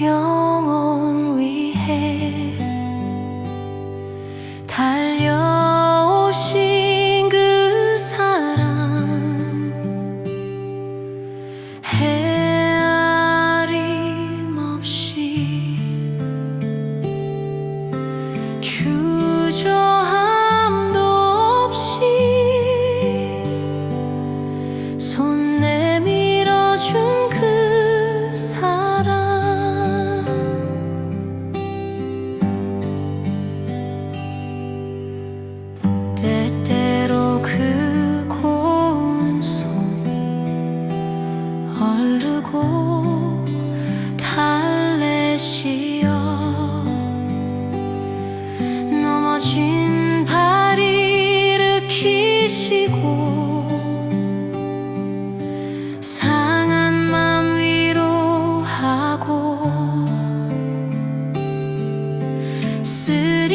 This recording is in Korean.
영혼 위해 달려오신 그 사랑. 헤아림 없이 주저함도 없이 손 상한 맘 위로하고 쓰리